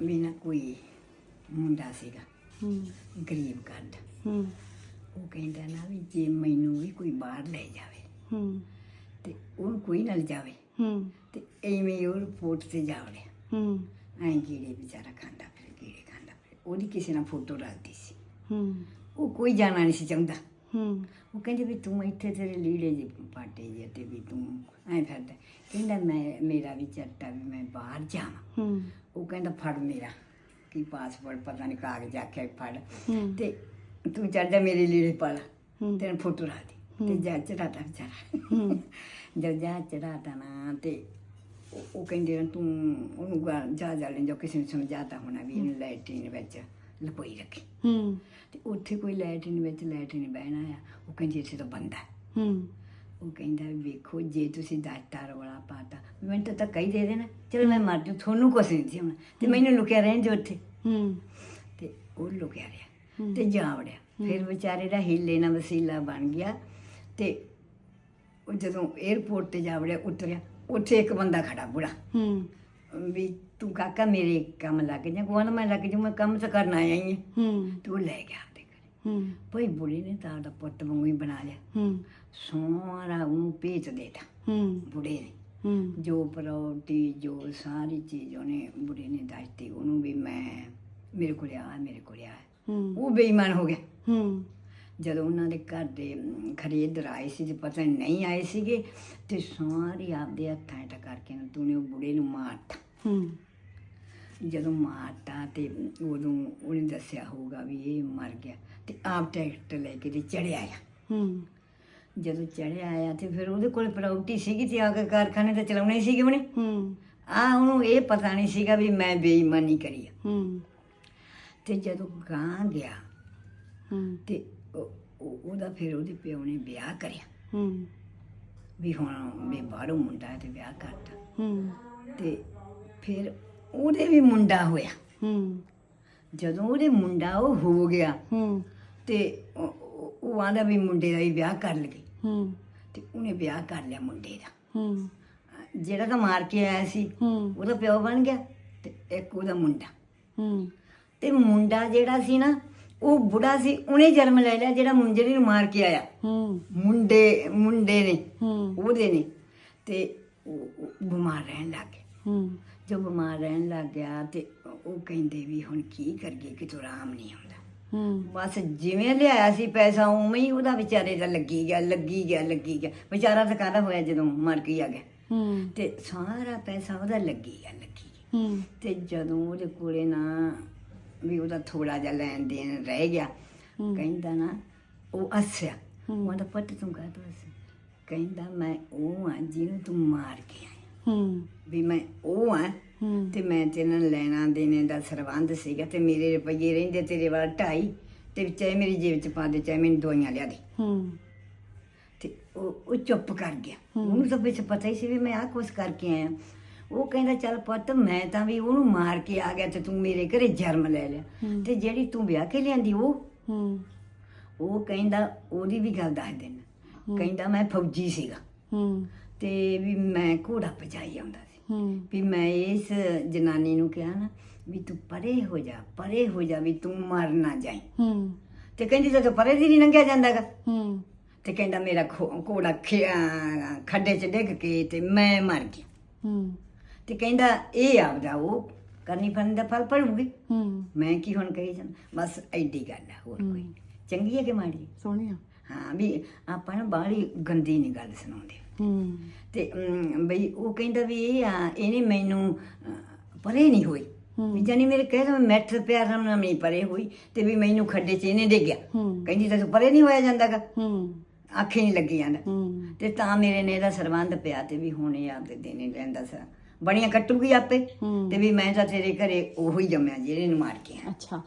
ਨਾ ਕੋਈ ਮੁੰਡਾ ਸੀਗਾ ਹੂੰ ਗਰੀਬ ਘਰ ਦਾ ਹੂੰ ਉਹ ਕਹਿੰਦਾ ਨਾ ਵੀ ਜੇ ਮੈਨੂੰ ਵੀ ਕੋਈ ਬਾਹਰ ਲੈ ਜਾਵੇ ਹੂੰ ਤੇ ਉਹਨੂੰ ਕੋਈ ਨਾ ਜਾਵੇ ਹੂੰ ਤੇ ਐਵੇਂ ਉਹ ਰਿਪੋਰਟ ਤੇ ਜਾ ਵੜਿਆ ਹੂੰ ਐਂ ਕੀੜੇ ਵਿਚਾਰਾ ਖਾਂਦਾ ਫਿਰ ਕੀੜੇ ਖਾਂਦਾ ਫਿਰ ਉਹਦੀ ਕਿਸੇ ਨਾਲ ਫੋਟੋ ਰੱਖਦੀ ਸੀ ਹੂੰ ਉਹ ਕੋਈ ਜਾਣਾ ਨਹੀਂ ਸੀ ਚਾਹੁੰਦਾ ਹੂੰ। ਉਹ ਕਹਿੰਦੇ ਵੀ ਤੂੰ ਇੱਥੇ ਤੇਰੇ ਲੀੜੇ ਜੀ ਪਾਟੇ ਜੇ ਤੇ ਵੀ ਤੂੰ ਐਂ ਫਿਰਦਾ। ਕਹਿੰਦਾ ਮੈਂ ਮੇਰਾ ਵੀ ਚੱਟਾ ਵੀ ਮੈਂ ਬਾਹਰ ਜਾਵਾਂ। ਹੂੰ। ਉਹ ਕਹਿੰਦਾ ਫੜ ਮੇਰਾ। ਕੀ ਪਾਸਪੋਰਟ ਪਤਾ ਨਹੀਂ ਕਾਗਜ਼ ਆਖਿਆ ਫੜ। ਤੇ ਤੂੰ ਚੜ ਜਾ ਮੇਰੇ ਲੀੜੇ ਪਾ ਲਾ। ਤੈਨੂੰ ਫੋਟੋ ਲਾ ਦੀ। ਤੇ ਜਾ ਚੜਾਤਾ ਵਿਚਾਰਾ। ਜਦ ਜਾ ਚੜਾਤਾ ਨਾ ਤੇ ਉਹ- ਕਹਿੰਦੇ ਤੂੰ ਉਹਨੂੰ ਜਾ ਜਾ ਲੈ ਜੋ ਕਿਸੇ ਨੂੰ ਸਮਝਾਤਾ ਹੋਣਾ ਵੀ ਇਹਨੂੰ ਲੈਟਰੀਨ ਵਿੱਚ। ਲਪੋਈ ਰੱਖੀ। ਹੂੰ। ਤੇ ਉੱਥੇ ਕੋਈ ਲੈਟਰੀਨ ਵਿੱਚ ਲੈਟਰੀਨ ਬਹਿਣਾ ਆ। ਉਹ ਕਹਿੰਦੀ ਇੱਥੇ ਤਾਂ ਬੰਦਾ ਹੈ। ਹੂੰ। ਉਹ ਕਹਿੰਦਾ ਵੇਖੋ ਜੇ ਤੁਸੀਂ ਦਾਤਾ ਰੋਲਾ ਪਾਤਾ ਮੈਨੂੰ ਤਾਂ ਧੱਕਾ ਹੀ ਦੇ ਦੇਣਾ। ਚਲੋ ਮੈਂ ਮਰ ਜੂ ਤੁਹਾਨੂੰ ਕੁਛ ਨਹੀਂ ਸੀ ਹੋਣਾ। ਤੇ ਮੈਨੂੰ ਲੁਕਿਆ ਰਹਿਣ ਦਿਓ ਉੱਥੇ। ਹੂੰ। ਤੇ ਉਹ ਲੁਕਿਆ ਰਿਹਾ। ਤੇ ਜਾ ਵੜਿਆ। ਫਿਰ ਵਿਚਾਰੇ ਦਾ ਹੀਲੇ ਨਾਲ ਵਸੀਲਾ ਬਣ ਗਿਆ। ਤੇ ਉਹ ਜਦੋਂ 에어ਪੋਰਟ ਤੇ ਜਾ ਵੜਿਆ ਉਤਰਿਆ ਉੱਥੇ ਇੱਕ ਬੰਦਾ ਖੜਾ ਬੁੜਾ। ਹੂੰ। ਵੀ ਤੂੰ ਕਾਕਾ ਮੇਰੇ ਕੰਮ ਲੱਗ ਜਾ ਕੋਣ ਮੈਂ ਲੱਗ ਜੂ ਮੈਂ ਕੰਮ ਤਾਂ ਕਰਨ ਆਇਆ ਹੀ ਹਾਂ ਹੂੰ। ਤੇ ਉਹ ਲੈ ਗਿਆ ਆਪਦੇ ਘਰੇ। ਹੂੰ। ਭਈ ਬੁੜੇ ਨੇ ਤਾਂ ਦਾ ਪੁੱਤ ਵਾਂਗੂ ਹੀ ਬਣਾ ਲਿਆ। ਹੂੰ। ਸੋਹਣਾ ਉਹਨੂੰ ਭੇਜ ਦੇਤਾ ਹੂੰ। ਬੁੜੇ ਨੇ। ਹੂੰ। ਜੋ ਪ੍ਰਾਪਰਟੀ ਜੋ ਸਾਰੀ ਚੀਜ਼ ਉਹਨੇ ਬੁੜੇ ਨੇ ਦੱਸਤੀ ਉਹਨੂੰ ਵੀ ਮੈਂ ਮੇਰੇ ਕੋਲ ਆ ਮੇਰੇ ਕੋਲ ਆ। ਹੂੰ। ਉਹ ਬੇਈਮਾਨ ਹੋ ਗਿਆ। ਹੂੰ। ਜਦੋਂ ਉਹਨਾਂ ਦੇ ਘਰ ਦੇ ਖਰੀਦ ਆਏ ਸੀ ਤੇ ਪਤਾ ਨਹੀਂ ਆਏ ਸੀਗੇ ਤੇ ਸਾਰੀ ਆਪਦੇ ਹੱਥਾਂ 'ਚ ਕਰਕੇ ਤੂੰ ਨੇ ਉਹ ਬੁੜੇ ਨੂੰ ਮਾਰਤਾ। ਹੂੰ। ਜਦੋਂ ਮਾਰਤਾ ਤੇ ਉਦੋਂ ਉਹਨੇ ਦੱਸਿਆ ਹੋਊਗਾ ਵੀ ਇਹ ਮਰ ਗਿਆ ਤੇ ਆਪ ਟਰੈਕਟਰ ਲੈ ਕੇ ਤੇ ਚੜਿਆ ਆ। ਹੂੰ। ਜਦੋਂ ਚੜਿਆ ਆਇਆ ਤੇ ਫਿਰ ਉਹਦੇ ਕੋਲ ਪ੍ਰਾਪਰਟੀ ਸੀਗੀ ਤੇ ਆ ਕੇ ਕਾਰਖਾਨੇ ਤੇ ਚਲਾਉਣੇ ਸੀਗੇ ਉਹਨੇ। ਹੂੰ। ਆ ਉਹਨੂੰ ਇਹ ਪਤਾ ਨਹੀਂ ਸੀਗਾ ਵੀ ਮੈਂ ਬੇਈਮਾਨੀ ਕਰੀ ਆ। ਹੂੰ। ਤੇ ਜਦੋਂ ਗਾਂ ਗਿਆ ਹੂੰ। ਤੇ ਉਹ- ਉਹ- ਉਹਦਾ ਫਿਰ ਉਹਦੇ ਪਿਓ ਨੇ ਵਿਆਹ ਕਰਿਆ। ਹੂੰ। ਵੀ ਹੁਣ ਵੀ ਬਾਹਰੋਂ ਮੁੰਡਾ ਤੇ ਵਿਆਹ ਕਰਤਾ। ਹੂੰ। ਤੇ ਫਿਰ ਉਹਦੇ ਵੀ ਮੁੰਡਾ ਹੋਇਆ। ਹੂੰ। ਜਦੋਂ ਉਹਦੇ ਮੁੰਡਾ ਉਹ ਹੋ ਗਿਆ ਹੂੰ। ਤੇ ਉਹ- ਉਹ ਉਹ ਆਂਦਾ ਵੀ ਮੁੰਡੇ ਦਾ ਵੀ ਵਿਆਹ ਕਰ ਲਗੇ ਹੂੰ। ਤੇ ਉਹਨੇ ਵਿਆਹ ਕਰ ਲਿਆ ਮੁੰਡੇ ਦਾ। ਹੂੰ। ਜਿਹੜਾ ਤਾਂ ਮਾਰ ਕੇ ਆਇਆ ਸੀ ਹੂੰ। ਉਹਦਾ ਪਿਓ ਬਣ ਗਿਆ ਤੇ ਇੱਕ ਉਹਦਾ ਮੁੰਡਾ। ਹੂੰ। ਤੇ ਮੁੰਡਾ ਜਿਹੜਾ ਸੀ ਨਾ ਉਹ ਬੁੜਾ ਸੀ ਉਹਨੇ ਜਨਮ ਲੈ ਲਿਆ ਜਿਹੜਾ ਮੁੰਜਰੀ ਨੂੰ ਮਾਰ ਕੇ ਆਇਆ। ਹੂੰ। ਮੁੰਡੇ ਮੁੰਡੇ ਨੇ। ਹੂੰ। ਉਹਦੇ ਨੇ। ਤੇ ਉਹ ਉਹ ਬਿਮਾਰ ਰਹਿਣ ਲੱਗ ਗਿਆ। ਹੂੰ ਜੋ ਬਿਮਾਰ ਰਹਿਣ ਲੱਗ ਗਿਆ ਤੇ ਉਹ ਕਹਿੰਦੇ ਵੀ ਹੁਣ ਕੀ ਕਰੀਏ ਕਿ ਤੋਂ ਆਰਾਮ ਨਹੀਂ ਆਉਂਦਾ। ਹੂੰ ਬਸ ਜਿਵੇਂ ਲਿਆਇਆ ਸੀ ਪੈਸਾ ਉਵੇਂ ਹੀ ਉਹਦਾ ਵਿਚਾਰੇ ਦਾ ਲੱਗੀ ਗਿਆ ਲੱਗੀ ਗਿਆ ਲੱਗੀ ਗਿਆ। ਵਿਚਾਰਾ ਤਾਂ ਕਾਹਦਾ ਹੋਇਆ ਜਦੋਂ ਮਰ ਕੇ ਆ ਗਿਆ। ਹੂੰ ਤੇ ਸਾਰਾ ਪੈਸਾ ਉਹਦਾ ਲੱਗੀ ਗਿਆ ਲੱਗੀ ਗਿਆ। ਹੂੰ ਤੇ ਜਦੋਂ ਉਹਦੇ ਕੋਲੇ ਨਾ ਵੀ ਉਹਦਾ ਥੋੜਾ ਜਿਹਾ ਲੈਣ ਦੇਣ ਰਹਿ ਗਿਆ। ਕਹਿੰਦਾ ਨਾ ਉਹ ਹੱਸਿਆ। ਉਹਦਾ ਪੁੱਤ ਤੂੰ ਕਾਹ ਤੋਂ ਕਹਿੰਦਾ ਮੈਂ ਉਹ ਆ ਜਿਹਨੂੰ ਤੂੰ ਮਾਰ ਕੇ ਆਇਆ ਹੂੰ। ਵੀ ਮੈਂ ਉਹ ਆ ਹੂੰ। ਤੇ ਮੈਂ ਤੇ ਇਹਨਾਂ ਨੂੰ ਲੈਣਾ ਦੇਣੇ ਦਾ ਸਰਬੰਧ ਸੀਗਾ ਤੇ ਮੇਰੇ ਰੁਪਈਏ ਰਹਿੰਦੇ ਤੇਰੇ ਵਾਲ ਢਾਈ ਤੇ ਚਾਹੇ ਮੇਰੀ ਜੇਬ ਚ ਪਾ ਦੇ ਚਾਹੇ ਮੈਨੂੰ ਦਵਾਈਆਂ ਲਿਆ ਦੇ। ਹੂੰ। ਤੇ ਉਹ ਉਹ ਚੁੱਪ ਕਰ ਗਿਆ। ਉਹਨੂੰ ਤਾਂ ਵਿੱਚ ਪਤਾ ਹੀ ਸੀ ਵੀ ਮੈਂ ਆਹ ਕੁਛ ਕਰਕੇ ਆਇਆ। ਉਹ ਕਹਿੰਦਾ ਚੱਲ ਪੁੱਤ ਮੈਂ ਤਾਂ ਵੀ ਉਹਨੂੰ ਮਾਰ ਕੇ ਆ ਗਿਆ ਤੇ ਤੂੰ ਮੇਰੇ ਘਰੇ ਜਨਮ ਲੈ ਲਿਆ। ਤੇ ਜਿਹੜੀ ਤੂੰ ਵਿਆਹ ਕੇ ਲਿਆਂਦੀ ਉਹ? ਹੂੰ। ਉਹ ਕਹਿੰਦਾ ਉਹਦੀ ਵੀ ਗੱਲ ਦੱਸ ਦੇਣਾ। ਕਹਿੰਦਾ ਮੈਂ ਫੌਜੀ ਸੀਗਾ। ਹੂੰ। ਤੇ ਵੀ ਮੈਂ ਘੋੜਾ ਪਜਾਈ ਆਉਂਦਾ ਸੀ। ਹੂੰ। ਵੀ ਮੈਂ ਇਸ ਜਨਾਨੀ ਨੂੰ ਕਿਹਾ ਨਾ ਵੀ ਤੂੰ ਪਰੇ ਹੋ ਜਾ ਪਰੇ ਹੋ ਜਾ ਵੀ ਤੂੰ ਮਰ ਨਾ ਜਾਈ। ਹੂੰ। ਤੇ ਕਹਿੰਦੀ ਤੇ ਪਰੇ ਦੀ ਨਹੀਂ ਲੰਘਿਆ ਜਾਂਦਾਗਾ। ਹੂੰ। ਤੇ ਕਹਿੰਦਾ ਮੇਰਾ ਘੋੜਾ ਖੱਡੇ 'ਚ ਡਿੱਗ ਕੇ ਤੇ ਮੈਂ ਮਰ ਗਿਆ ਹੂੰ। ਤੇ ਕਹਿੰਦਾ ਇਹ ਆਪਦਾ ਉਹ ਕਰਨੀ ਫਨ ਦਾ ਫਲ ਪੜੂਗੀ ਹੂੰ। ਮੈਂ ਕੀ ਹੁਣ ਕਹੀ ਜਾਂ ਬਸ ਐਡੀ ਗੱਲ ਹੈ ਹੋਰ ਕੋਈ। ਚੰਗੀ ਹੈ ਕਿ ਮਾੜੀ ਹੈ? ਸੋਹਣੀਆ ਹਾਂ ਵੀ ਆਪਾਂ ਨਾ ਬਾਹਲੀ ਗੰਦੀ ਨਹੀਂ ਗੱਲ ਸੁਣਾਉਂਦੇ। ਹੂੰ। ਤੇ ਅਮ, ਬਈ ਉਹ ਕਹਿੰਦਾ ਵੀ ਇਹ ਆ ਇਹਨੇ ਮੈਨੂੰ ਅਹ, ਪਰੇ ਨਹੀਂ ਹੋਈ। ਵੀ ਜਾਨੀ ਮੇਰੇ ਕਹਿ ਦੋ ਮੈਥ ਪਿਆਰ ਨਾਲ ਨਹੀਂ ਪਰੇ ਹੋਈ ਤੇ ਵੀ ਮੈਨੂੰ ਖੱਡੇ 'ਚ ਇਹਨੇ ਡਿੱਗਿਆ। ਹੂੰ। ਕਹਿੰਦੀ ਤਾਂ ਪਰੇ ਨਹੀਂ ਹੋਇਆ ਜਾਂਦਾਗਾ। ਹੂੰ। ਆਖੇ ਨਹੀਂ ਲੱਗੀ ਜਾਂਦਾ। ਹੂੰ। ਤੇ ਤਾਂ ਮੇਰੇ ਨੇ ਇਹਦਾ ਸਰਬੰਧ ਪਿਆ ਤੇ ਵੀ ਹੁਣ ਇਹ ਆਪਦੇ ਦੇਣੇ ਲੈਂਦਾ ਸਾ ਬੜੀਆਂ ਕੱਟੂਗੀ ਆਪੇ। ਹੂੰ। ਤੇ ਵੀ ਮੈਂ ਤਾਂ ਤੇਰੇ ਘਰੇ ਉਹੀ ਜੰਮਿਆ ਜਿਹੜੇ ਨੂੰ ਮਾਰ ਕੇ ਆ ਅੱਛਾ।